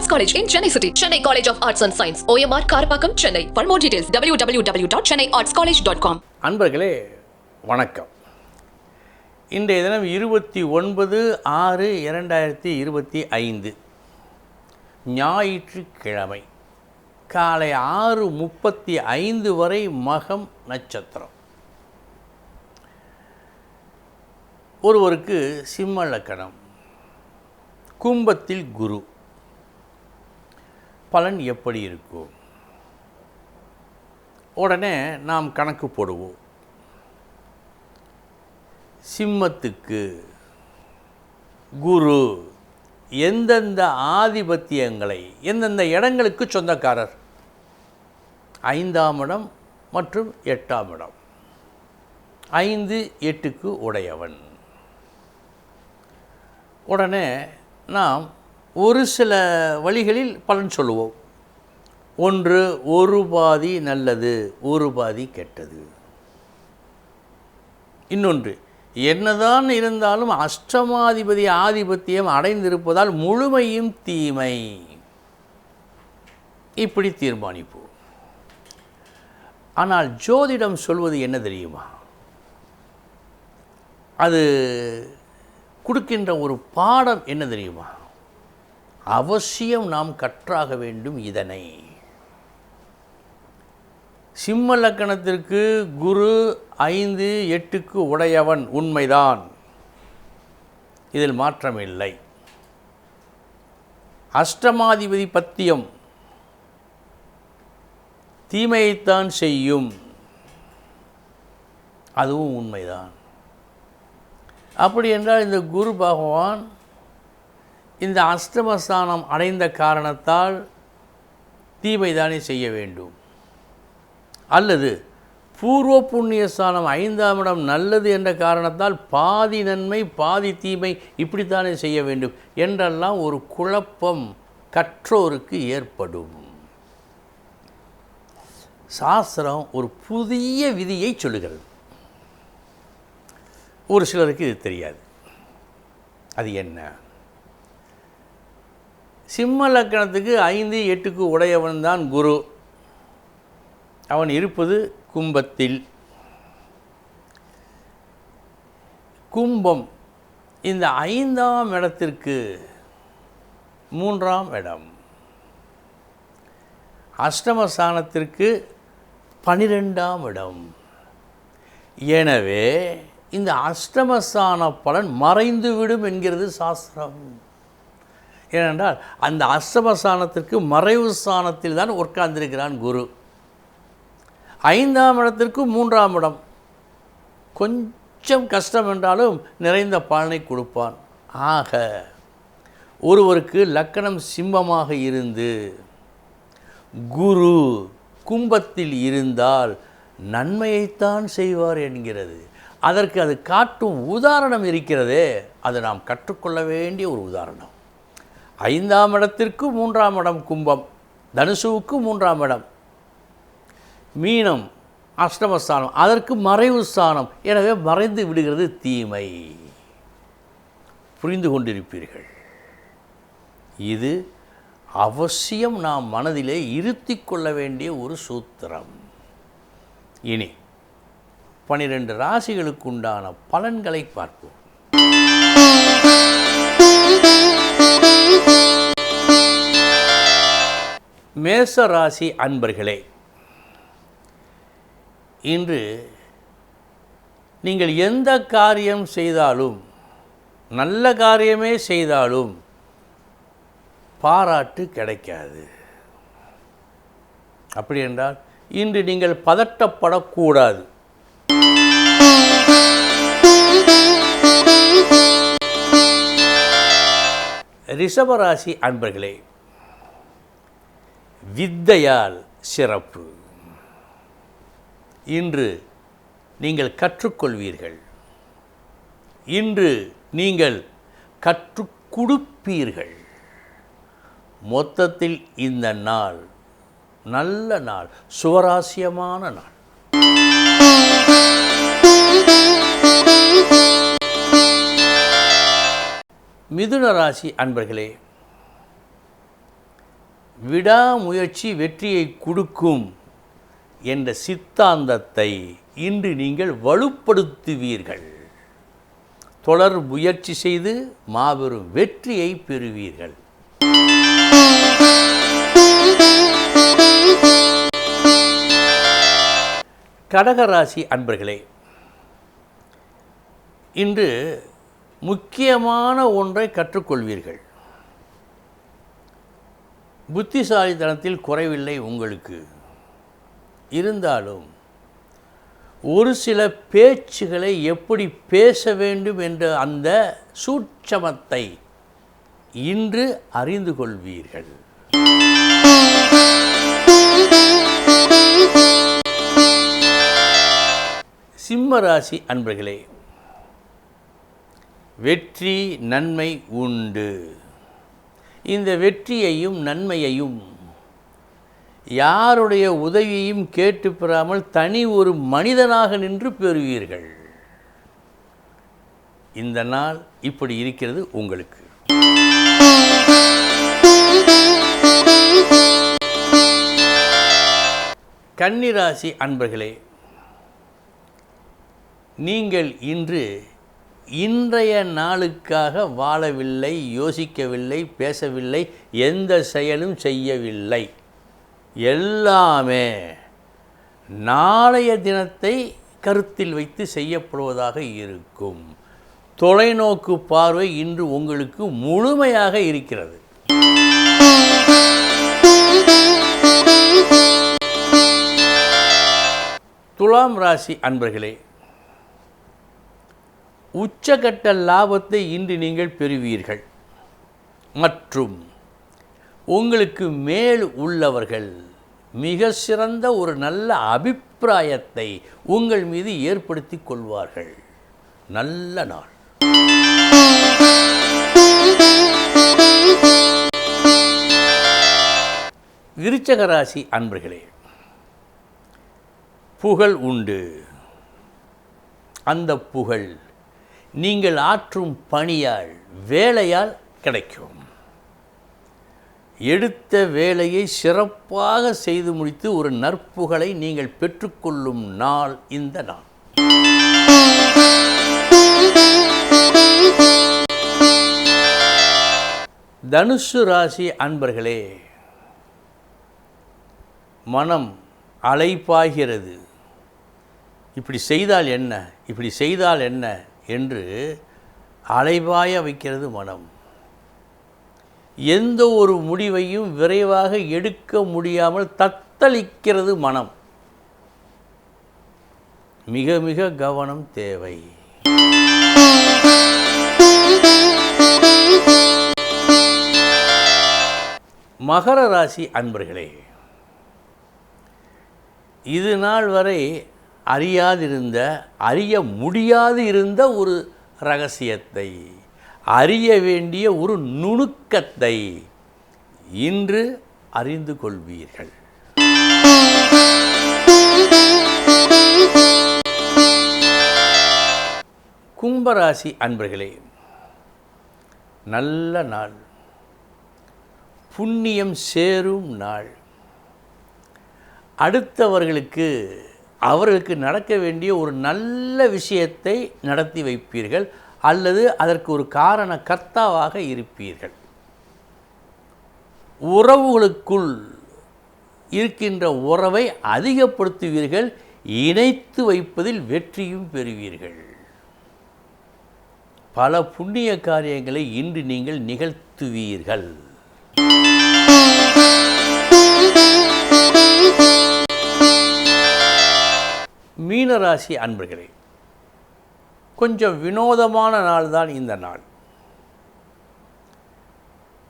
Arts college in Chennai city Chennai college of arts and science OMR Karapakkam Chennai for more details W W W dot Chennai arts college dot com அன்பர்களே வணக்கம் இன்றைய தினம் இருபத்தி ஒன்பது ஆறு இரண்டாயிரத்தி இருபத்தி ஐந்து ஞாயிற்றுக்கிழமை காலை ஆறு முப்பத்தி ஐந்து வரை மகம் நட்சத்திரம் ஒருவருக்கு சிம்மலக்கணம் கும்பத்தில் குரு பலன் எப்படி இருக்கும்? உடனே நாம் கணக்கு போடுவோம். சிம்மத்துக்கு குரு எந்தெந்த ஆதிபத்தியங்களை எந்தெந்த இடங்களுக்கு சொந்தக்காரர்? ஐந்தாம் இடம் மற்றும் எட்டாம் இடம். ஐந்து எட்டுக்கு உடையவன். உடனே நாம் ஒரு சில வழிகளில் பலன் சொல்லுவோம். ஒன்று ஒரு பாதி நல்லது ஒரு பாதி கெட்டது. இன்னொன்று என்னதான் இருந்தாலும் அஷ்டமாதிபதி ஆதிபத்தியம் அடைந்திருப்பதால் முழுமையும் தீமை. இப்படி தீர்மானிப்போம். ஆனால் ஜோதிடம் சொல்வது என்ன தெரியுமா? அது கொடுக்கின்ற ஒரு பாடம் என்ன தெரியுமா? அவசியம் நாம் கற்றாக வேண்டும் இதனை. சிம்ம லக்கணத்திற்கு குரு ஐந்து எட்டுக்கு உடையவன் உண்மைதான். இதில் மாற்றமில்லை. அஷ்டமாதிபதி பத்தியம். தீமையைத்தான் செய்யும். அதுவும் உண்மைதான். அப்படி என்றால் இந்த குரு பகவான் இந்த அஷ்டமஸ்தானம் அடைந்த காரணத்தால் தீமைதானே செய்ய வேண்டும். அல்லது பூர்வ புண்ணிய ஸ்தானம் ஐந்தாம் இடம் நல்லது என்ற காரணத்தால் பாதி நன்மை பாதி தீமை இப்படித்தானே செய்ய வேண்டும் என்றெல்லாம் ஒரு குழப்பம் கற்றோருக்கு ஏற்படும். சாஸ்திரம் ஒரு புதிய விதியை சொல்லுகிறது. ஒரு சிலருக்கு இது தெரியாது. அது என்ன? சிம்ம லக்கணத்துக்கு ஐந்து எட்டுக்கு உடையவன் தான் குரு. அவன் இருப்பது கும்பத்தில். கும்பம் இந்த ஐந்தாம் இடத்திற்கு மூன்றாம் இடம். அஷ்டமஸ்தானத்திற்கு பனிரெண்டாம் இடம். எனவே இந்த அஷ்டமஸ்தான பலன் மறைந்துவிடும் என்கிறது சாஸ்திரம். ஏனென்றால் அந்த அஷ்டமஸ்தானத்திற்கு மறைவு ஸ்தானத்தில் தான் உட்கார்ந்திருக்கிறான் குரு. ஐந்தாம் இடத்திற்கு மூன்றாம் இடம். கொஞ்சம் கஷ்டம் என்றாலும் நிறைந்த பலனை கொடுப்பான். ஆக ஒருவருக்கு லக்கணம் சிம்மமாக இருந்து குரு கும்பத்தில் இருந்தால் நன்மையைத்தான் செய்வார் என்கிறது. அதற்கு அது காட்டும் உதாரணம் இருக்கிறதே அது நாம் கற்றுக்கொள்ள வேண்டிய ஒரு உதாரணம். ஐந்தாம் இடத்திற்கு மூன்றாம் இடம் கும்பம் தனுசுவுக்கு மூன்றாம் இடம். மீனம் அஷ்டமஸ்தானம் அதற்கு மறைவு ஸ்தானம். எனவே மறைந்து விடுகிறது தீமை. புரிந்து கொண்டிருப்பீர்கள். இது அவசியம் நாம் மனதிலே இருத்தி கொள்ள வேண்டிய ஒரு சூத்திரம். இனி பனிரெண்டு ராசிகளுக்கு உண்டான பலன்களை பார்ப்போம். மேச ராசி அன்பர்களே இன்று நீங்கள் எந்த காரியம் செய்தாலும் நல்ல காரியமே செய்தாலும் பாராட்டு கிடைக்காது. அப்படி என்றால் இன்று நீங்கள் பதட்டப்படக்கூடாது. ரிஷபராசி அன்பர்களே வித்தையால் சிறப்பு. இன்று நீங்கள் கற்றுக்கொள்வீர்கள். இன்று நீங்கள் கற்றுக் கொடுப்பீர்கள். மொத்தத்தில் இந்த நாள் நல்ல நாள் சுவராசியமான நாள். மிதுன ராசி அன்பர்களே விடாமுயற்சி வெற்றியை கொடுக்கும் என்ற சித்தாந்தத்தை இன்று நீங்கள் வலுப்படுத்துவீர்கள். தொடர் முயற்சி செய்து மாபெரும் வெற்றியை பெறுவீர்கள். கடகராசி அன்பர்களே இன்று முக்கியமான ஒன்றை கற்றுக்கொள்வீர்கள். புத்திசாலித்தனத்தில் குறைவில்லை உங்களுக்கு. இருந்தாலும் ஒரு சில பேச்சுகளை எப்படி பேச வேண்டும் என்ற அந்த சூட்சமத்தை இன்று அறிந்து கொள்வீர்கள். சிம்ம ராசி அன்பர்களே வெற்றி நன்மை உண்டு. இந்த வெற்றியையும் நன்மையையும் யாருடைய உதவியையும் கேட்டு பெறாமல் தனி ஒரு மனிதனாக நின்று பெறுவீர்கள். இந்த நாள் இப்படி இருக்கிறது உங்களுக்கு. கன்னிராசி அன்பர்களே நீங்கள் இன்று இன்றைய நாளுக்காக வாழவில்லை யோசிக்கவில்லை பேசவில்லை எந்த செயலும் செய்யவில்லை. எல்லாமே நாளைய தினத்தை கருத்தில் வைத்து செய்யப்படுவதாக இருக்கும். தொலைநோக்கு பார்வை இன்று உங்களுக்கு முழுமையாக இருக்கிறது. துலாம் ராசி அன்பர்களே உச்சகட்ட லாபத்தை இன்று நீங்கள் பெறுவீர்கள். மற்றும் உங்களுக்கு மேல் உள்ளவர்கள் மிக சிறந்த ஒரு நல்ல அபிப்பிராயத்தை உங்கள் மீது ஏற்படுத்தி கொள்வார்கள். நல்ல நாள். விருச்சகராசி அன்பர்களே புகழ் உண்டு. அந்த புகழ் நீங்கள் ஆற்றும் பணியால் வேலையால் கிடைக்கும். எடுத்த வேலையை சிறப்பாக செய்து முடித்து ஒரு நற்புகழை நீங்கள் பெற்றுக்கொள்ளும் நாள் இந்த நாள். தனுசு ராசி அன்பர்களே மனம் அலைப்பாகிறது இப்படி செய்தால் என்ன? இப்படி செய்தால் என்ன? என்று அலைபாய வைக்கிறது மனம். எந்த ஒரு முடிவையும் விரைவாக எடுக்க முடியாமல் தத்தளிக்கிறது மனம். மிக மிக கவனம் தேவை. மகர ராசி அன்பர்களே இது நாள் வரை அறியாதிருந்த அறிய முடியாது இருந்த ஒரு ரகசியத்தை அறிய வேண்டிய ஒரு நுணுக்கத்தை இன்று அறிந்து கொள்வீர்கள். கும்பராசி அன்பர்களே நல்ல நாள் புண்ணியம் சேரும் நாள். அடுத்தவர்களுக்கு அவர்களுக்கு நடக்க வேண்டிய ஒரு நல்ல விஷயத்தை நடத்தி வைப்பீர்கள் அல்லது அதற்கு ஒரு காரண கர்த்தாவாக இருப்பீர்கள். உறவுகளுக்குள் இருக்கின்ற உறவை அதிகப்படுத்துவீர்கள் இணைத்து வைப்பதில் வெற்றியும் பெறுவீர்கள். பல புண்ணிய காரியங்களை இன்று நீங்கள் நிகழ்த்துவீர்கள். மீனராசி அன்பர்களே கொஞ்சம் வினோதமான நாள் தான் இந்த நாள்.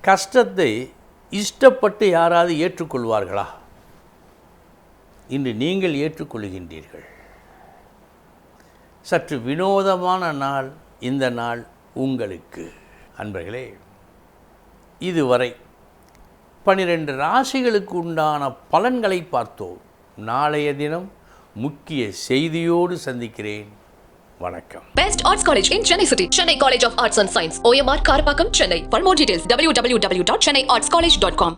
கஷ்டத்தை இஷ்டப்பட்டு யாராவது ஏற்றுக்கொள்வார்களா? இன்று நீங்கள் ஏற்றுக்கொள்கின்றீர்கள். சற்று வினோதமான நாள் இந்த நாள் உங்களுக்கு. அன்பர்களே இதுவரை பனிரெண்டு ராசிகளுக்கு உண்டான பலன்களை பார்த்தோம். நாளைய தினம் முக்கிய செய்தியோடு சந்திக்கிறேன் வணக்கம் best arts college in Chennai city Chennai college of arts and science OMR Karapakkam Chennai for more details W W W dot Chennai arts college dot com